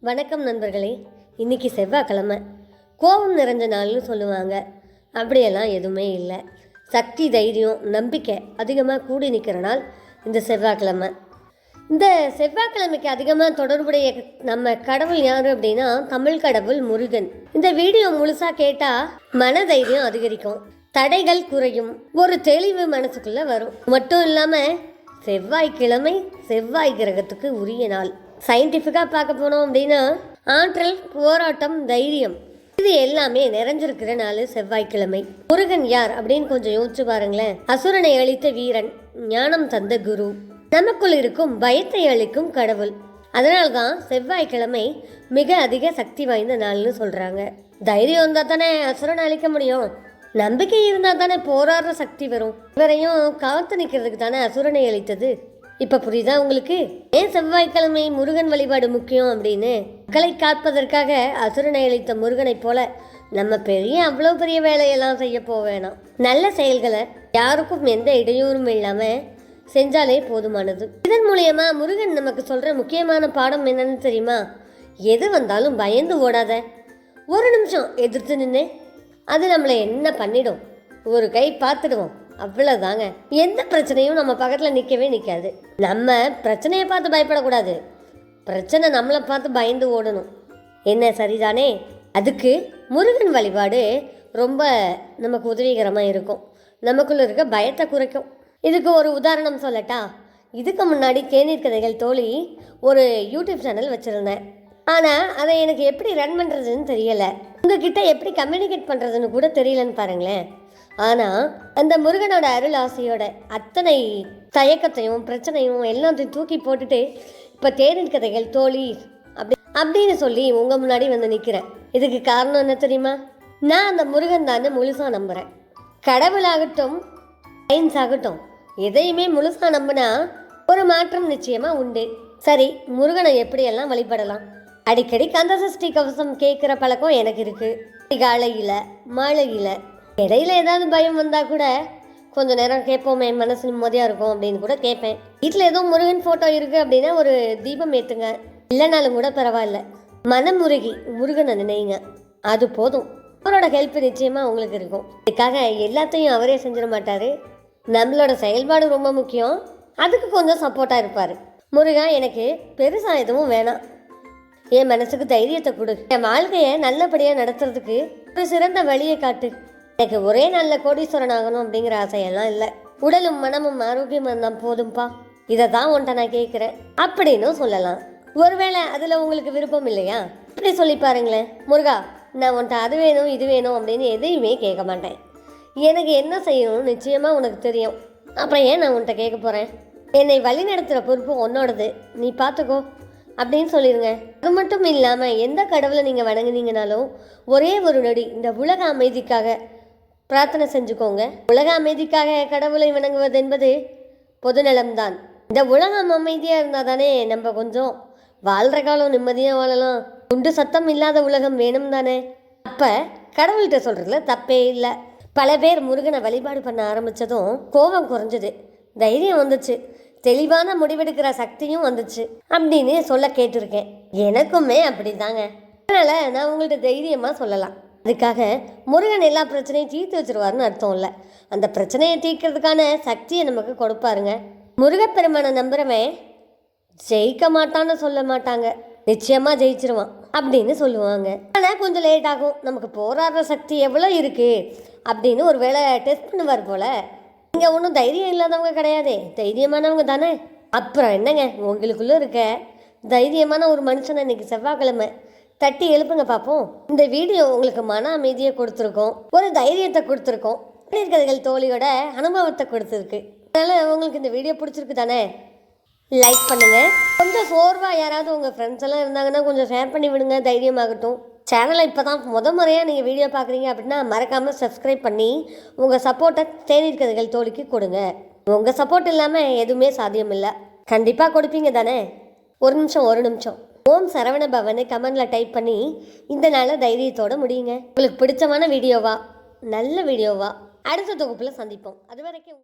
வணக்கம் நண்பர்களே. இன்றைக்கி செவ்வாய்க்கிழமை. கோபம் நிறைஞ்ச நாள்னு சொல்லுவாங்க. அப்படியெல்லாம் எதுவுமே இல்லை. சக்தி தைரியம் நம்பிக்கை அதிகமாக கூடி நிற்கிற நாள் இந்த செவ்வாய்க்கிழமை. இந்த செவ்வாய்க்கிழமைக்கு அதிகமாக தொடர்புடைய நம்ம கடவுள் யார் அப்படின்னா தமிழ் கடவுள் முருகன். இந்த வீடியோ முழுசாக கேட்டால் மனதைரியம் அதிகரிக்கும். தடைகள் குறையும். ஒரு தெளிவு மனசுக்குள்ளே வரும். மட்டும் இல்லாமல் செவ்வாய்க்கிழமை செவ்வாய் கிரகத்துக்கு உரிய நாள். சயின்டிஃபிக்காக பார்க்க போனோம் அப்படின்னா ஆற்றல் போராட்டம் தைரியம் இது எல்லாமே நிறைஞ்சிருக்கிற நாள் செவ்வாய்க்கிழமை. முருகன் யார் அப்படின்னு கொஞ்சம் யோசிச்சு பாருங்களேன். அசுரனை அழித்த வீரன் ஞானம் தந்த குரு. நமக்குள் இருக்கும் பயத்தை அளிக்கும் கடவுள். அதனால்தான் செவ்வாய்க்கிழமை மிக அதிக சக்தி வாய்ந்த நாள்னு சொல்றாங்க. தைரியம் இருந்தா தானே அசுரனை அழிக்க முடியும். நம்பிக்கை இருந்தா தானே போராடுற சக்தி வரும். இவரையும் காத்து நிற்கிறதுக்கு தானே அசுரனை அளித்தது இப்போ புரியுதா உங்களுக்கு? ஏன் செவ்வாய்க்கிழமை முருகன் வழிபாடு முக்கியம் அப்படின்னு? மக்களை காப்பதற்காக அசுரனை அளித்த முருகனைப் போல நம்ம பெரிய அவ்வளோ பெரிய வேலையெல்லாம் செய்ய போக வேணாம். நல்ல செயல்களை யாருக்கும் எந்த இடையூறும் இல்லாமல் செஞ்சாலே போதுமானது. இதன் மூலியமா முருகன் நமக்கு சொல்கிற முக்கியமான பாடம் என்னன்னு தெரியுமா? எது வந்தாலும் பயந்து ஓடாத. ஒரு நிமிஷம் எதிர்த்து நின்று அது நம்மளை என்ன பண்ணிடும்? ஒரு கை பார்த்துடுவோம். அவ்வளோதாங்க எந்த பிரச்சனையும் நம்ம பக்கத்தில் நிற்கவே நிற்காது நம்ம பிரச்சனையை பார்த்து பயப்படக்கூடாது. பிரச்சனை நம்மளை பார்த்து பயந்து ஓடணும். என்ன சரிதானே? அதுக்கு முருகன் வழிபாடு ரொம்ப நமக்கு உதவிகரமாக இருக்கும். நமக்குள்ளே இருக்க பயத்தை குறைக்கும். இதுக்கு ஒரு உதாரணம் சொல்லட்டா? இதுக்கு முன்னாடி தேநீர் கதைகள் தோழி ஒரு யூடியூப் சேனல் வச்சுருந்தேன். ஆனால் அதை எனக்கு எப்படி ரன் பண்ணுறதுன்னு தெரியலை. உங்ககிட்ட எப்படி கம்யூனிகேட் பண்ணுறதுன்னு கூட தெரியலன்னு பாருங்களேன். ஆனால் அந்த முருகனோட அருள் ஆசையோட அத்தனை தயக்கத்தையும் பிரச்சனையும் எல்லாத்தையும் தூக்கி போட்டுட்டு இப்போ தேரின் கதைகள் தோழி அப்படி அப்படின்னு சொல்லி உங்கள் முன்னாடி வந்து நிற்கிறேன் இதுக்கு காரணம் என்ன தெரியுமா? நான் அந்த முருகன் தானே முழுசாக நம்புகிறேன் கடவுளாகட்டும் சயின்ஸ் ஆகட்டும் எதையுமே முழுசாக நம்பினா ஒரு மாற்றம் நிச்சயமாக உண்டு. சரி முருகனை எப்படியெல்லாம் வழிபடலாம்? அடிக்கடி கந்த சஷ்டி கவசம் கேட்குற பழக்கம் எனக்கு இருக்குது காலையில் மாலையில் இடையில ஏதாவது பயம் வந்தால் கூட கொஞ்ச நேரம் கேட்போமே மனசு நிம்மதியாக இருக்கும் அப்படின்னு கூட கேட்பேன். வீட்டில் ஏதோ முருகன் ஃபோட்டோ இருக்குது அப்படின்னா ஒரு தீபம் ஏற்றுங்க இல்லைனாலும் கூட பரவாயில்ல. மனமுருகி முருகனை நினைங்க. அது போதும். அவரோட ஹெல்ப் நிச்சயமாக உங்களுக்கு இருக்கும். இதுக்காக எல்லாத்தையும் அவரே செஞ்சிட மாட்டார். நம்மளோட செயல்பாடு ரொம்ப முக்கியம். அதுக்கு கொஞ்சம் சப்போர்ட்டாக இருப்பார். முருகா எனக்கு பெருசாக எதுவும் வேணாம். என் மனசுக்கு தைரியத்தை கொடு. என் வாழ்க்கையை நல்லபடியாக நடத்துறதுக்கு ஒரு சிறந்த வழியை காட்டு. எனக்கு ஒரே நல்ல கோடீஸ்வரன் ஆகணும் அப்படிங்கிற ஆசையெல்லாம் இல்லை. உடலும் மனமும் ஆரோக்கியமாக இருந்தால் போதும்பா. இதை தான் உன்ட்ட நான் கேட்குறேன் அப்படின்னும் சொல்லலாம். ஒருவேளை அதில் உங்களுக்கு விருப்பம் இல்லையா? இப்படி சொல்லி பாருங்களேன். முருகா நான் உன்ட்ட அது வேணும் இது வேணும் அப்படின்னு எதையுமே கேட்க மாட்டேன். எனக்கு என்ன செய்யணும்னு நிச்சயமாக உனக்கு தெரியும். அப்புறம் ஏன் நான் உன்கிட்ட கேட்க போகிறேன் என்னை வழி நடத்துகிற பொறுப்பு உன்னோடது. நீ பார்த்துக்கோ அப்படின்னு சொல்லிடுங்க அது மட்டும் இல்லாமல் எந்த கடவுளை நீங்கள் வணங்குனீங்கனாலும் ஒரே ஒரு நொடி இந்த உலக அமைதிக்காக பிரார்த்தனை செஞ்சுக்கோங்க. உலக அமைதிக்காக கடவுளை வணங்குவது என்பது பொதுநலம்தான் இந்த உலகம் அமைதியாக இருந்தால் தானே நம்ம கொஞ்சம் வாழ்கிற காலம் நிம்மதியாக வாழலாம். குண்டு சத்தம் இல்லாத உலகம் வேணும் தானே. அப்போ கடவுள்கிட்ட சொல்கிறதுல தப்பே இல்லை. பல பேர் முருகனை வழிபாடு பண்ண ஆரம்பித்ததும் கோபம் குறைஞ்சது. தைரியம் வந்துச்சு. தெளிவான முடிவெடுக்கிற சக்தியும் வந்துச்சு அப்படின்னு சொல்ல கேட்டிருக்கேன். எனக்குமே அப்படிதாங்க. அதனால் நான் உங்கள்கிட்ட தைரியமாக சொல்லலாம். அதுக்காக முருகன் எல்லா பிரச்சனையும் தீர்த்து வச்சிருவாருன்னு அர்த்தம் இல்லை. அந்த பிரச்சனையை தீர்க்கிறதுக்கான சக்தியை நமக்கு கொடுப்பாருங்க. முருகப்பெருமானை நம்புறவன் ஜெயிக்க மாட்டான்னு சொல்ல மாட்டாங்க. நிச்சயமாக ஜெயிச்சிருவான் அப்படின்னு சொல்லுவாங்க. ஆனால் கொஞ்சம் லேட் ஆகும். நமக்கு போராடுற சக்தி எவ்வளோ இருக்கு? அப்படின்னு ஒரு வேளை டெஸ்ட் பண்ணுவார் போல். நீங்கள் ஒன்றும் தைரியம் இல்லாதவங்க கிடையாதே. தைரியமானவங்க தானே. அப்புறம் என்னங்க? உங்களுக்குள்ளே இருக்க தைரியமான ஒரு மனுஷனை இன்றைக்கி செவ்வாய்க்கிழமை தட்டி எழுப்புங்க பார்ப்போம் இந்த வீடியோ உங்களுக்கு மன அமைதியை கொடுத்துருக்கோம். ஒரு தைரியத்தை கொடுத்துருக்கோம். கதைகள் தோழியோட அனுபவத்தை கொடுத்துருக்கு. அதனால் உங்களுக்கு இந்த வீடியோ பிடிச்சிருக்கு தானே? லைக் பண்ணுங்கள் கொஞ்சம் சோர்வாக யாராவது உங்கள் ஃப்ரெண்ட்ஸ் எல்லாம் இருந்தாங்கன்னா கொஞ்சம் ஷேர் பண்ணி விடுங்க. தைரியமாகட்டும். சேனலை இப்போ தான் முத முறையாக நீங்கள் வீடியோ பார்க்குறீங்க அப்படின்னா மறக்காமல் சப்ஸ்கிரைப் பண்ணி உங்கள் சப்போர்ட்டை தேநீர் கதைகள் தோழிக்கு கொடுங்க. உங்கள் சப்போர்ட் இல்லாமல் எதுவுமே சாத்தியம் இல்லை. கண்டிப்பாக கொடுப்பீங்க தானே? ஒரு நிமிஷம் ஒரு நிமிஷம். ஓம் சரவண பவனை கமெண்டில் டைப் பண்ணி இந்த நாளை தைரியத்தோட முடியுங்க. உங்களுக்கு பிடிச்சமான வீடியோவா? நல்ல வீடியோவா? அடுத்த தொகுப்பில் சந்திப்போம். அது வரைக்கும்